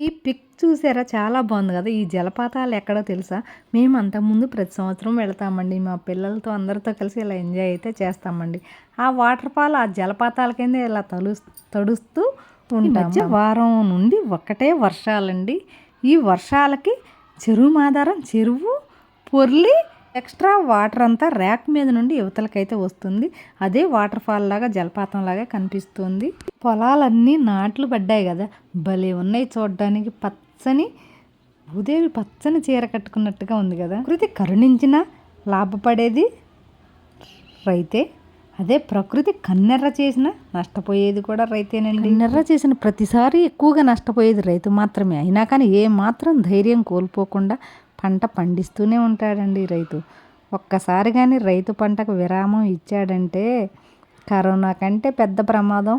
ఈ పిక్ చూసారా? చాలా బాగుంది కదా. ఈ జలపాతాలు ఎక్కడో తెలుసా? మేము అంతకుముందు ప్రతి సంవత్సరం వెళ్తామండి. మా పిల్లలతో అందరితో కలిసి ఇలా ఎంజాయ్ అయితే చేస్తామండి. ఆ వాటర్ ఫాల్ ఆ జలపాతాల కింద ఇలా తలు తడుస్తూ ఉంటాం వారం నుండి ఒక్కటే వర్షాలండి. ఈ వర్షాలకి చెరువు మాదారం చెరువు పొర్లి ఎక్స్ట్రా వాటర్ అంతా ర్యాక్ మీద నుండి యువతలకైతే వస్తుంది. అదే వాటర్ ఫాల్ లాగా జలపాతం లాగా కనిపిస్తుంది. పొలాలన్నీ నాట్లు పడ్డాయి కదా. భలే ఉన్నాయి చూడడానికి. పచ్చని భూదేవి పచ్చని చీర కట్టుకున్నట్టుగా ఉంది కదా. ప్రకృతి కరుణించిన లాభపడేది రైతే. అదే ప్రకృతి కన్నెర్ర చేసిన నష్టపోయేది కూడా రైతేనండి. కన్నెర్ర చేసిన ప్రతిసారి ఎక్కువగా నష్టపోయేది రైతు మాత్రమే. అయినా కానీ ఏ మాత్రం ధైర్యం కోల్పోకుండా పంట పండిస్తూనే ఉంటాడండి రైతు. ఒక్కసారి కానీ రైతు పంటకు విరామం ఇచ్చాడంటే కరోనా కంటే పెద్ద ప్రమాదం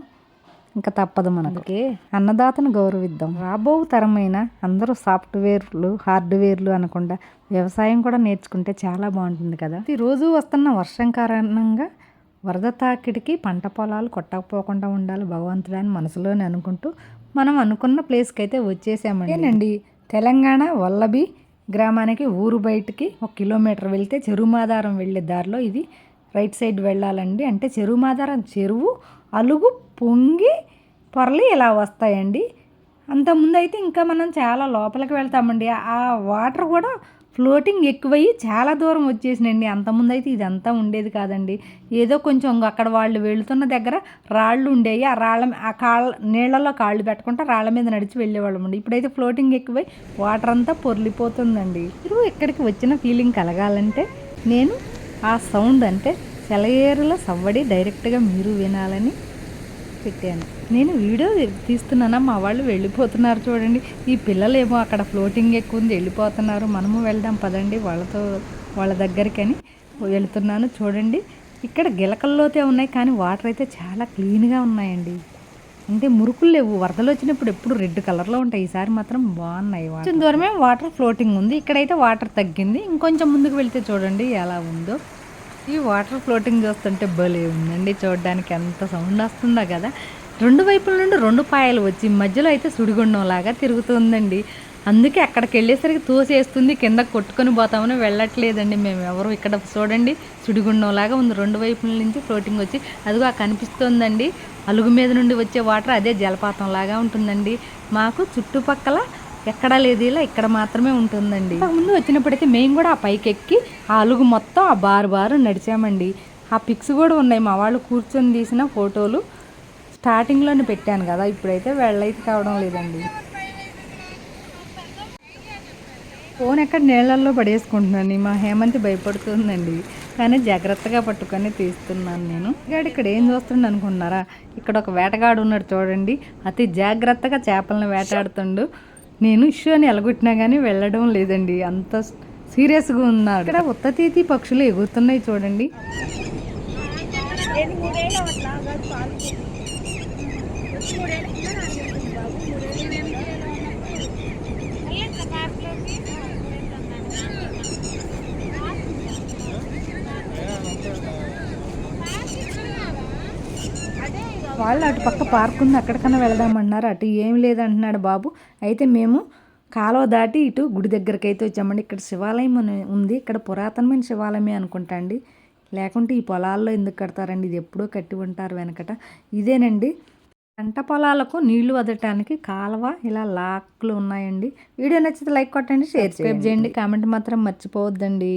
ఇంకా తప్పదు మనకి. అన్నదాతను గౌరవిద్దాం. రాబో తరమైన అందరూ సాఫ్ట్వేర్లు హార్డ్వేర్లు అనకుండా వ్యవసాయం కూడా నేర్చుకుంటే చాలా బాగుంటుంది కదా. రోజు వస్తున్న వర్షం కారణంగా వరద తాకిడికి పంట పొలాలు కొట్టకపోకుండా ఉండాలి భగవంతుడని మనసులోనే అనుకుంటూ మనం అనుకున్న ప్లేస్కి అయితే వచ్చేసామండి తెలంగాణ వల్లభి గ్రామానికి ఊరు బయటికి ఒక కిలోమీటర్ వెళ్తే చెరుమాధారం వెళ్ళే దారిలో ఇది. రైట్ సైడ్ వెళ్ళాలండి అంటే చెరుమాధారం చెరువు అలుగు పొంగి పొరలి ఇలా వస్తాయండి. అంతకుముందు అయితే ఇంకా మనం చాలా లోపలికి వెళ్తామండి. ఆ వాటర్ కూడా ఫ్లోటింగ్ ఎక్కువయ్యి చాలా దూరం వచ్చేసినండి అంతకుముందు అయితే ఇదంతా ఉండేది కాదండి. ఏదో కొంచెం అక్కడ వాళ్ళు వెళుతున్న దగ్గర రాళ్ళు ఉండేవి ఆ రాళ్ళ ఆ కాళ్ళ నీళ్ళలో కాళ్ళు పెట్టుకుంటే రాళ్ళ మీద నడిచి వెళ్ళేవాళ్ళం అండి ఇప్పుడైతే ఫ్లోటింగ్ ఎక్కువై వాటర్ అంతా పొర్లిపోతుందండి. మీరు ఇక్కడికి వచ్చిన ఫీలింగ్ కలగాలంటే నేను ఆ సౌండ్ అంటే సెలయేరుల సవ్వడి డైరెక్ట్గా మీరు వినాలని పెట్టాను. నేను వీడియో తీస్తున్నానా? మా వాళ్ళు వెళ్ళిపోతున్నారు చూడండి. ఈ పిల్లలేమో అక్కడ ఫ్లోటింగ్ ఎక్కువ ఉంది వెళ్ళిపోతున్నారు. మనము వెళ్దాం పదండి వాళ్ళతో వాళ్ళ దగ్గరికి అని వెళుతున్నాను చూడండి. ఇక్కడ గిలకల్లోతే ఉన్నాయి కానీ వాటర్ అయితే చాలా క్లీన్గా ఉన్నాయండి. అంటే మురుకులు లేవు. వరదలు వచ్చినప్పుడు ఎప్పుడు రెడ్ కలర్లో ఉంటాయి. ఈసారి మాత్రం బాగున్నాయి కొంచెం దూరమే వాటర్ ఫ్లోటింగ్ ఉంది. ఇక్కడైతే వాటర్ తగ్గింది. ఇంకొంచెం ముందుకు వెళ్తే చూడండి ఎలా ఉందో. ఈ వాటర్ ఫ్లోటింగ్ చూస్తుంటే భలే ఉందండి. చూడడానికి ఎంత సౌండ్ వస్తుందో కదా. రెండు వైపుల నుండి రెండు పాయలు వచ్చి మధ్యలో అయితే సుడిగుండం లాగా తిరుగుతుందండి. అందుకే అక్కడికి వెళ్ళేసరికి తోసేస్తుంది కింద కొట్టుకొని పోతామని వెళ్ళట్లేదండి మేము ఎవరు. ఇక్కడ చూడండి సుడిగుండం లాగా ఉంది. రెండు వైపుల నుంచి ఫ్లోటింగ్ వచ్చి అదిగో కనిపిస్తుందండి. అలుగు మీద నుండి వచ్చే వాటర్ అదే జలపాతం లాగా ఉంటుందండి. మాకు చుట్టుపక్కల ఎక్కడా లేదు ఇలా ఇక్కడ మాత్రమే ఉంటుందండి. ముందు వచ్చినప్పుడైతే మేము కూడా ఆ పైకి ఎక్కి ఆ అలుగు మొత్తం ఆ బారు బారు నడిచామండి. ఆ పిక్స్ కూడా ఉన్నాయి. మా వాళ్ళు కూర్చొని తీసిన ఫోటోలు స్టార్టింగ్లోనే పెట్టాను కదా ఇప్పుడైతే వెళ్ళైతే కావడం లేదండి. ఫోన్ ఎక్కడ నీళ్ళల్లో పడేసుకుంటున్నాను మా హేమంతి భయపడుతుందండి. కానీ జాగ్రత్తగా పట్టుకొని తీస్తున్నాను నేను. గాడు ఇక్కడ ఏం చూస్తుండ అనుకుంటున్నారా? ఇక్కడ ఒక వేటగాడు ఉన్నాడు చూడండి. అతి జాగ్రత్తగా చేపలను వేటాడుతుండు. నేను ఇష్యూ అని ఎలగొట్టినా కానీ వెళ్ళడం లేదండి. అంత సీరియస్గా ఉన్నారు ఇక్కడ ఉత్తతీతి పక్షులు ఎగురుతున్నాయి చూడండి. వాళ్ళు అటు పక్క పార్క్ ఉంది అక్కడికన్నా వెళదామన్నారు. అటు ఏం లేదంటున్నాడు బాబు. అయితే మేము కాలువ దాటి ఇటు గుడి దగ్గరికి అయితే వచ్చామండి. ఇక్కడ శివాలయం ఉంది. ఇక్కడ పురాతనమైన శివాలయమే అనుకుంటా అండి. లేకుంటే ఈ పొలాల్లో ఎందుకు కడతారండి? ఇది ఎప్పుడో కట్టి ఉంటారు వెనకట. ఇదేనండి. పంట పొలాలకు నీళ్ళు వదలటానికి కాలువ ఇలా లాక్లు ఉన్నాయండి. వీడియో నచ్చితే లైక్ కొట్టండి షేర్ చేయండి. కామెంట్ మాత్రం మర్చిపోవద్దండి.